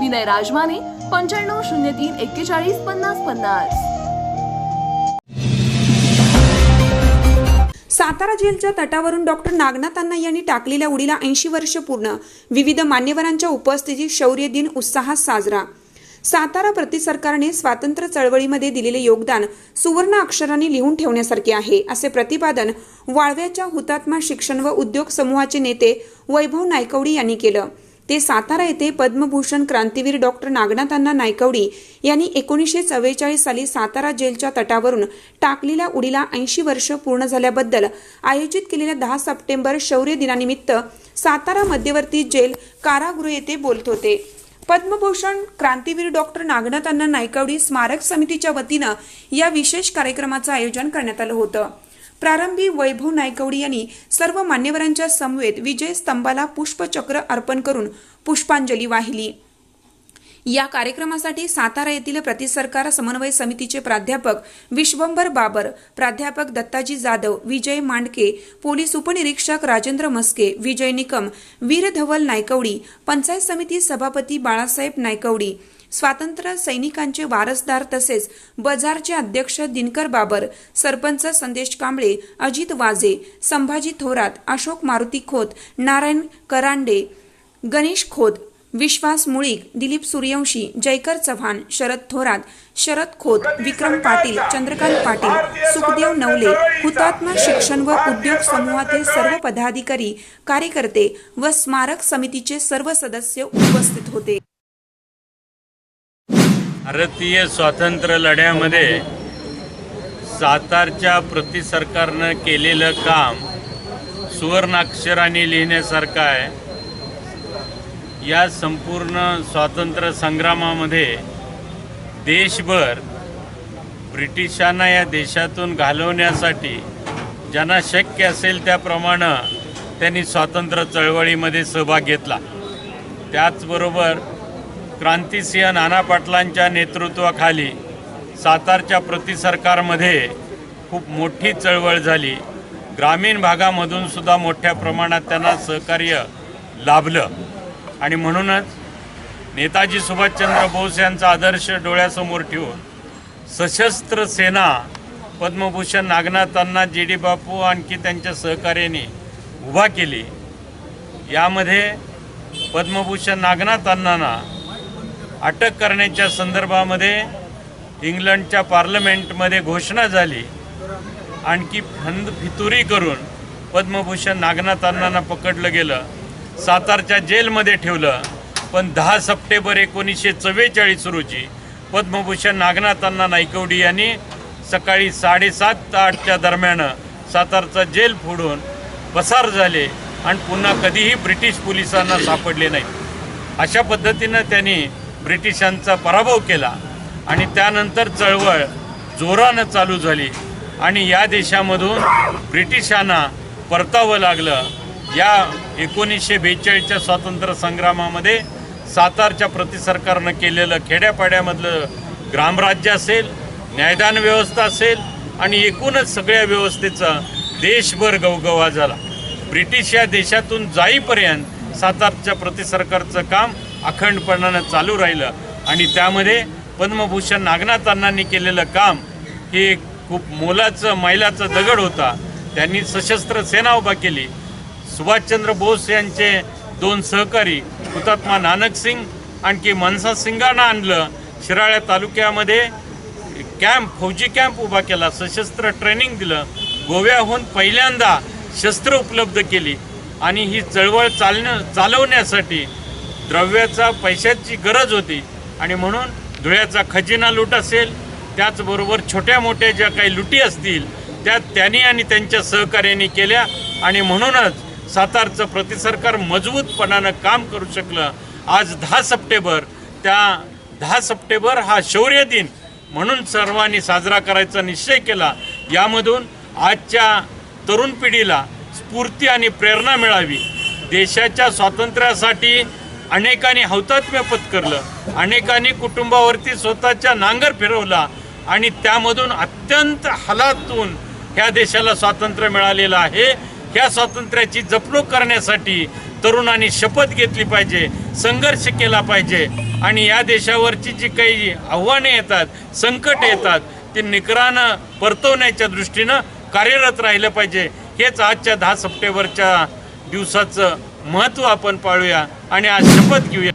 विनय राजमाने पंच्याण्णव शून्य तीन एक्केचाळीस पन्नास पन्नास. सातारा जेलच्या तटावरून डॉक्टर नागनाथ अण्णा यांनी टाकलेल्या उडीला ऐंशी वर्ष पूर्ण. विविध मान्यवरांच्या उपस्थितीत शौर्य दिन उत्साहात साजरा. सातारा प्रति सरकारने स्वातंत्र्य चळवळीमध्ये दिलेले योगदान सुवर्ण अक्षरांनी लिहून ठेवण्यासारखे आहे असे प्रतिपादन वाळव्याच्या हुतात्मा शिक्षण व उद्योग समूहाचे नेते वैभव नायकवडी यांनी केलं. ते सातारा येथे पद्मभूषण क्रांतीवीर डॉक्टर नागनाथांना नायकवडी यांनी एकोणीसशे चव्वेचाळीस साली सातारा जेलच्या तटावरून टाकलेल्या उडीला ऐंशी वर्ष पूर्ण झाल्याबद्दल आयोजित केलेल्या दहा सप्टेंबर शौर्य दिनानिमित्त सातारा मध्यवर्ती जेल कारागृह येथे बोलत होते. पद्मभूषण क्रांतीवीर डॉक्टर नागनाथांना नायकवडी स्मारक समितीच्या वतीनं या विशेष कार्यक्रमाचं आयोजन करण्यात आलं होतं. प्रारंभी वैभव नायकवडी यांनी सर्व मान्यवरांच्या समवेत विजय स्तंभाला पुष्पचक्र अर्पण करून पुष्पांजली वाहिली. या कार्यक्रमासाठी सातारा येथील प्रतिसरकार समन्वय समितीचे प्राध्यापक विश्वंभर बाबर प्राध्यापक दत्ताजी जाधव विजय मांडके पोलीस उपनिरीक्षक राजेंद्र मस्के विजय निकम वीर धवल नायकवडी पंचायत समिती सभापती बाळासाहेब नायकवडी स्वातंत्र्य सैनिकांचे वारसदार तसेच बजारचे अध्यक्ष दिनकर बाबर सरपंच संदेश कांबळे अजित वाजे संभाजी थोरात अशोक मारुती खोत नारायण करांडे गणेश खोत विश्वास मुळीक दिलीप सूर्यवंशी जयकर चव्हाण शरद थोरात शरद खोत विक्रम पाटील चंद्रकांत पाटील सुखदेव नवले हुतात्मा शिक्षण व उद्योग समूहातील सर्व पदाधिकारी कार्यकर्ते व स्मारक समितीचे सर्व सदस्य उपस्थित होते. भारतीय स्वातंत्र्य लढ्यामध्ये सातारच्या प्रति सरकारनं केलेलं काम सुवर्णाक्षराने लिहिण्यासारखं आहे. या संपूर्ण स्वातंत्र्य संग्रामामध्ये देशभर ब्रिटिशांना या देशातून घालवण्यासाठी ज्यांना शक्य असेल त्याप्रमाणे त्यांनी स्वातंत्र्य चळवळीमध्ये सहभाग घेतला. त्याचबरोबर क्रांतिसिंह नाना पाटलांच्या नेतृत्वाखाली सातारच्या प्रति सरकारमध्ये खूप मोठी चळवळ झाली. ग्रामीण भागामधून सुद्धा मोठ्या प्रमाणात त्यांना सहकार्य लाभलं. आणि म्हणूनच नेताजी सुभाषचंद्र बोस यांचा आदर्श डोळ्यासमोर ठेवून सशस्त्र सेना पद्मभूषण नागनाथांना जी डी बापू आणखी त्यांच्या सहकार्याने उभा केली. यामध्ये पद्मभूषण नागनाथांना अटक करण्याच्या संदर्भामध्ये इंग्लंडच्या पार्लमेंटमध्ये घोषणा झाली. आणखी फंद फितुरी करून पद्मभूषण नागनाथांना पकडलं गेलं. सातारच्या जेलमध्ये ठेवलं. पण दहा सप्टेंबर एकोणीसशे चव्वेचाळीस रोजी पद्मभूषण नागनाथांना नायकवडी यांनी सकाळी साडेसात आठच्या दरम्यान सातारचा जेल फोडून पसार झाले आणि पुन्हा कधीही ब्रिटिश पोलिसांना सापडले नाहीत. अशा पद्धतीनं त्यांनी ब्रिटिशांचा पराभव केला आणि त्यानंतर चळवळ जोरानं चालू झाली. आणि या देशामधून ब्रिटिशांना परतावं लागलं. या एकोणीसशे बेचाळीसच्या स्वातंत्र्य संग्रामामध्ये सातारच्या प्रतिसरकारनं केलेलं खेड्यापाड्यामधलं ग्रामराज्य असेल न्यायदान व्यवस्था असेल आणि एकूणच सगळ्या व्यवस्थेचा देशभर गवगवा झाला. ब्रिटिश या देशातून जाईपर्यंत सातारच्या प्रतिसरकारचं काम अखंडपणानं चालू राहिलं. आणि त्यामध्ये पद्मभूषण नागनाथ केलेलं काम हे खूप मोलाचं मैलाचं दगड होता. त्यांनी सशस्त्र सेना उभा केली. सुभाषचंद्र बोस यांचे दोन सहकारी हुतात्मा नानक सिंग आणखी मनसा सिंगांना आणलं. शिराळ्या तालुक्यामध्ये कॅम्प फौजी कॅम्प उभा केला. सशस्त्र ट्रेनिंग दिलं. गोव्याहून पहिल्यांदा शस्त्र उपलब्ध केली. आणि ही चळवळ चालणं चालवण्यासाठी द्रव्याचा पैशाची गरज होती. आणि म्हणून धुळ्याचा खजिना लूट असेल त्याचबरोबर छोट्या मोठ्या ज्या काही लुटी असतील त्या त्यांनी आणि त्यांच्या सहकार्याने केल्या. आणि म्हणूनच सातारचं प्रतिसरकार मजबूतपणानं काम करू शकलं. आज दहा सप्टेंबर त्या दहा सप्टेंबर हा शौर्य दिन म्हणून सर्वांनी साजरा करायचा निश्चय केला. यामधून आजच्या तरुण पिढीला स्फूर्ती आणि प्रेरणा मिळावी. देशाच्या स्वातंत्र्यासाठी अनेकांनी हौतात्म्य पत्करलं अनेकांनी कुटुंबावरती स्वतःच्या नांगर फिरवला आणि त्यामधून अत्यंत हलातून ह्या देशाला स्वातंत्र्य मिळालेलं आहे. ह्या स्वातंत्र्याची जपणूक करण्यासाठी तरुणांनी शपथ घेतली पाहिजे संघर्ष केला पाहिजे आणि या देशावरची जी काही आव्हाने येतात संकट येतात ती निकरानं परतवण्याच्या दृष्टीनं कार्यरत राहिलं पाहिजे. हेच आजच्या दहा सप्टेंबरच्या दिवसाचं महत्त्व आपण पाळूया आणि आज शपथ घेऊया.